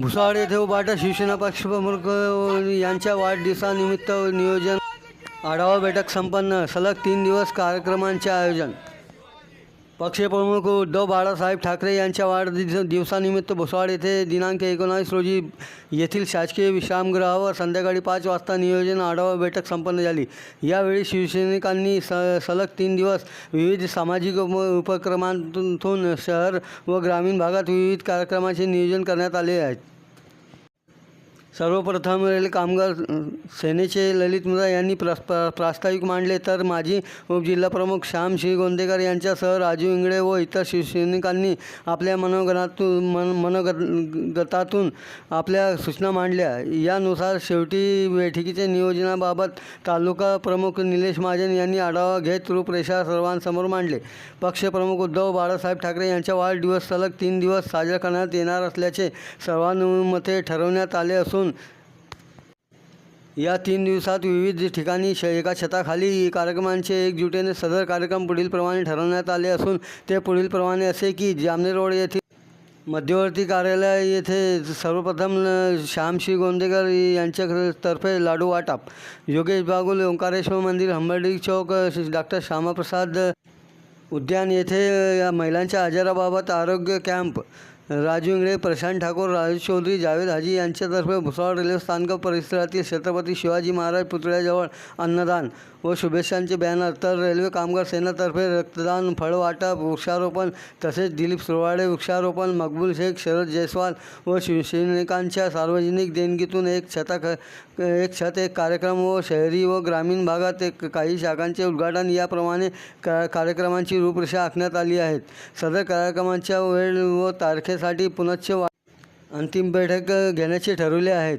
भुसावळ येथे उभाटा शिवसेना पक्षप्रमुख यांच्या वाढदिवसानिमित्त नियोजन. आढावा बैठक संपन्न सलग तीन दिवस कार्यक्रमांचे आयोजन. पक्षप्रमुख उद्धव बाळासाहेब ठाकरे यांच्या वाढदिवस दिवसानिमित्त भुसावळ येथे दिनांक एकोणावीस रोजी येथील शासकीय विश्रामगृहावर संध्याकाळी पाच वाजता नियोजन आढावा बैठक संपन्न झाली. यावेळी शिवसैनिकांनी स सलग तीन दिवस विविध सामाजिक उप उपक्रमांतून शहर व ग्रामीण भागात विविध कार्यक्रमाचे नियोजन करण्यात आले आहे. सर्वप्रथम रेल कामगार सेनेचे ललित मुदा यांनी प्र प्रास्ताविक मांडले. तर माजी उपजिल्हाप्रमुख श्याम श्री गोंदेकर यांच्यासह राजू इंगळे व इतर शिवसैनिकांनी आपल्या मनोगनातून मन मनोगतातून आपल्या सूचना मांडल्या. यानुसार शेवटी बैठकीच्या नियोजनाबाबत तालुका प्रमुख निलेश महाजन यांनी आढावा घेत रूपरेषा सर्वांसमोर मांडले. पक्षप्रमुख उद्धव बाळासाहेब ठाकरे यांच्या वाढदिवस सलग तीन दिवस साजरा करण्यात येणार असल्याचे सर्वानुमते ठरवण्यात आले असून या तीन दिवसात विविध ठिकाणी श एका छताखाली कार्यक्रमांचे एकजुटीने सदर कार्यक्रम पुढीलप्रमाणे ठरवण्यात आले असून ते पुढीलप्रमाणे असे की जामनेर रोड येथील मध्यवर्ती कार्यालय येथे सर्वप्रथम श्यामशी गोंदेकर यांच्यातर्फे लाडू वाटप. योगेश बागुल ओंकारेश्वर मंदिर हंबर्डी चौक डॉक्टर श्यामाप्रसाद उद्यान येथे या महिलांच्या आजाराबाबत आरोग्य कॅम्प राजू इंगळे प्रशांत ठाकूर राजू चौधरी जावेद हाजी यांच्यातर्फे भुसावळ रेल्वे स्थानक परिसरातील छत्रपती शिवाजी महाराज पुतळ्याजवळ अन्नदान व शुभेच्छांचे बॅनर तर रेल्वे कामगार सेनेतर्फे रक्तदान फळवाटप वृक्षारोपण तसेच दिलीप सुरवाडे वृक्षारोपण मकबूल शेख शरद जयस्वाल व शिवसैनिकांच्या सार्वजनिक देणगीतून एक छता एक छत एक कार्यक्रम व शहरी व ग्रामीण भागात एक काही शाखांचे उद्घाटन याप्रमाणे कार्यक्रमांची रूपरेषा आखण्यात आली आहेत सदर कार्यक्रमांच्या वेळ व तारखे तारखेसाठी पुनश्च वा अंतिम बैठक घेण्याचे ठरवले आहेत.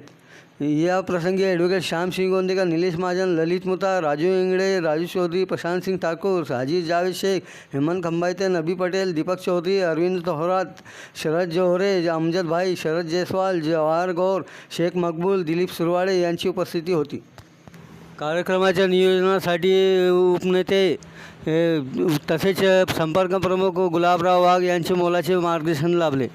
या प्रसंगी ॲडव्होकेट श्याम सिंग गोंदेकर निलेश महाजन ललित मुता राजू इंगळे राजू चौधरी प्रशांत सिंग ठाकूर हाजी जावेद शेख हेमंत खंबायते नबी पटेल दीपक चौधरी अरविंद तोहरात शरद जोहरे अमजद भाई शरद जयस्वाल जवाहर गौर शेख मकबूल दिलीप सुरवाडे यांची उपस्थिती होती. कार्यक्रमाच्या नियोजनासाठी उपनेते तसेच संपर्क प्रमुख गुलाबराव वाघ यांचे मोलाचे मार्गदर्शन लाभले.